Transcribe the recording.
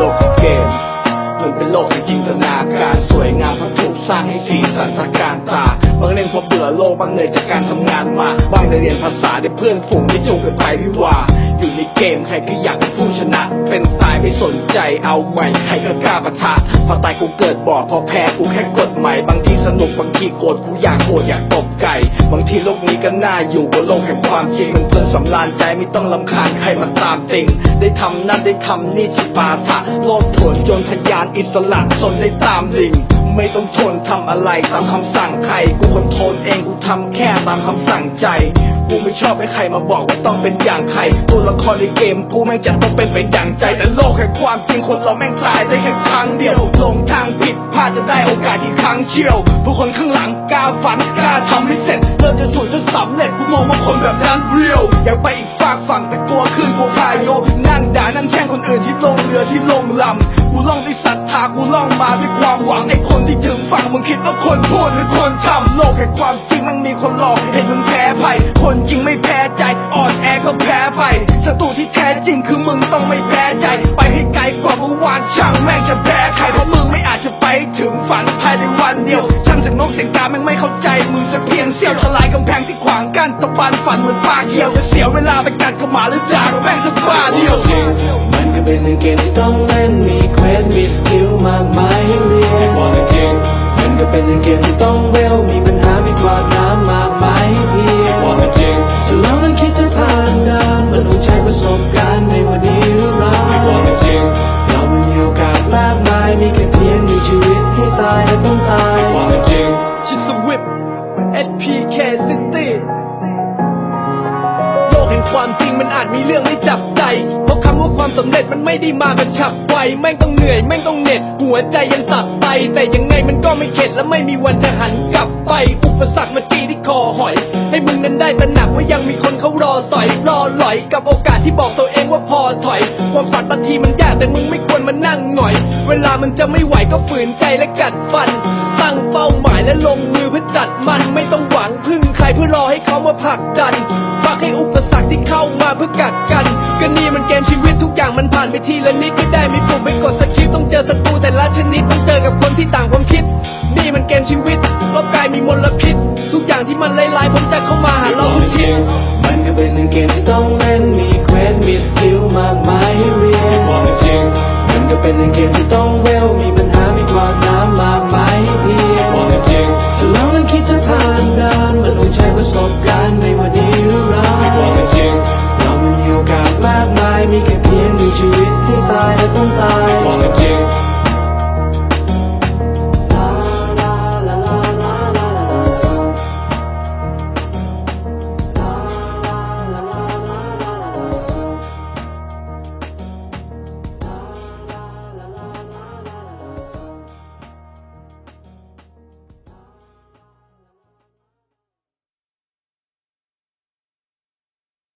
ลกของเกมมันเป็นโลกของจินตนาการสวยงามพันถูกสร้างให้สีสันสะการตาบางเล่นพอเบื่อโลกบางเหนื่อยจากการทำงานมา บางได้เรียนภาษาได้เพื่อนฝูงที่จูงกันไปวิวา เกมใครก็อยากเป็นผู้ชนะ เป็นตายไม่สนใจเอาใหม่ใครก็กล้าปะทะพอตายกูเกิดบอกพอแพ้กูแค่กดใหม่บางทีสนุกบางทีโกรธกูอยากโหดอยากตบไก่บางทีโลกนี้ก็น่าอยู่บนโลกแห่งความจริงมันเพลินสำราญใจไม่ต้องลำคาญใครมาตามติง ได้ทำนั่นได้ทำนี่ที่ปาทะโลดโผนจนทะยานอิสระสนได้ตามลิง ไม่ต้องทนทำอะไรตามคำสั่งใคร กูคนทรลเองกูทำแค่ตามคำสั่งใจ กูไม่ชอบให้ใครมาบอกว่าต้องเป็นอย่างใคร ตัวละครในเกมกูแม่งจะต้องเป็นไปอย่างใจ แต่โลกแห่งความจริงคนเราแม่งตายได้แค่ครั้งเดียวหลงทางผิดพลาดจะได้โอกาสอีกครั้งเชี่ยวผู้คนข้างหลังกล้าฝันกล้าทำให้เสร็จเริ่มจะสูญจนสำเร็จกูมองว่าคนแบบนั้นเรียวอยากไปอีกฝากฝั่งแต่ คนพูดหรือคนทำโลกแห่งความจริงมันมีคนหลอกเห็นมึงแพ้ภัยคนจริงไม่แพ้ใจอ่อนแอก็แพ้ไปศัตรูที่แท้จริงคือมึงต้องไม่แพ้ใจ ไปให้ไกลกว่าเมื่อวานช่างแม่งจะแพ้ใครเพราะมึงไม่อาจจะไปถึงฝันภายในวันเดียวช่างเสียงนกเสียงกาแม่งไม่เข้าใจมึงสักเพียงเสี้ยวทลายกำแพงที่ขวางกั้นตะบันฝันเหมือนปลาเขียวจะเสียเวลาไปกัดกระหมาหรือด่ากับแม่งสักบ้าเดียวมันก็เป็นเกมที่ต้องเล่นมีเควสมีสกิลมา ก็เป็นหนึ่งเกมที่ต้องเวลมีปัญหามีความน้ำมากมายให้เพียงความเป็นจริงถ้าเรานั้นคิดจะผ่านดานมันต้องใช้ประสบการณ์ไม่ว่าดีหรือร้ายให้ความเป็นจริง เรามันมีโอกาสมากมายมีแค่เพียงมีชีวิตให้ตายและต้องตายให้ความเป็นจริงชิสวิป SPK City โลกแห่งความจริงมันอาจมีเรื่องไม่จับใจ ความสำเร็จมันไม่ได้มากันฉับไวแม่งต้องเหนื่อยแม่งต้องเหน็ด หัวใจยังตัดไป แต่ยังไงมันก็ไม่เข็ดและไม่มีวันจะหันกลับไป อุปสรรคมาจี้ที่คอหอย ให้มึงนั้นได้ตระหนักว่ายังมีคนเขารอสอยรอหลอย กับโอกาสที่บอกตัวเองว่าพอถอย ความฝันบางทีมันยากแต่มึงไม่ควรมานั่งหน่อย เวลามันจะไม่ไหวก็ฝืนใจและกัดฟัน ตั้งเป้าหมายและลงมือเพื่อจัดมันไม่ต้องหวังพึ่งใครเพื่อรอให้เขามาผลักดันฝากให้อุปสรรคที่เข้ามาเพื่อกัดกันก็นี่มันเกมชีวิตทุกอย่างมันผ่านไปทีละนิดไม่ได้ไม่ปุ่มไม่กดสคริปต์ต้องเจอศัตรูแต่ละชนิดต้องเจอกับคนที่ต่างความคิด นี่มันเกมชีวิตรอบกายมีมลพิษ ทุกอย่างที่มันลายๆผมจะเข้ามาหาเราทุกทีมันก็เป็นหนึ่งเกมที่ต้องเล่นมีเควสมีสกิลมากมายให้เรียนให้ความเป็นจริงมันก็เป็นหนึ่งเกมที่ต้องเวล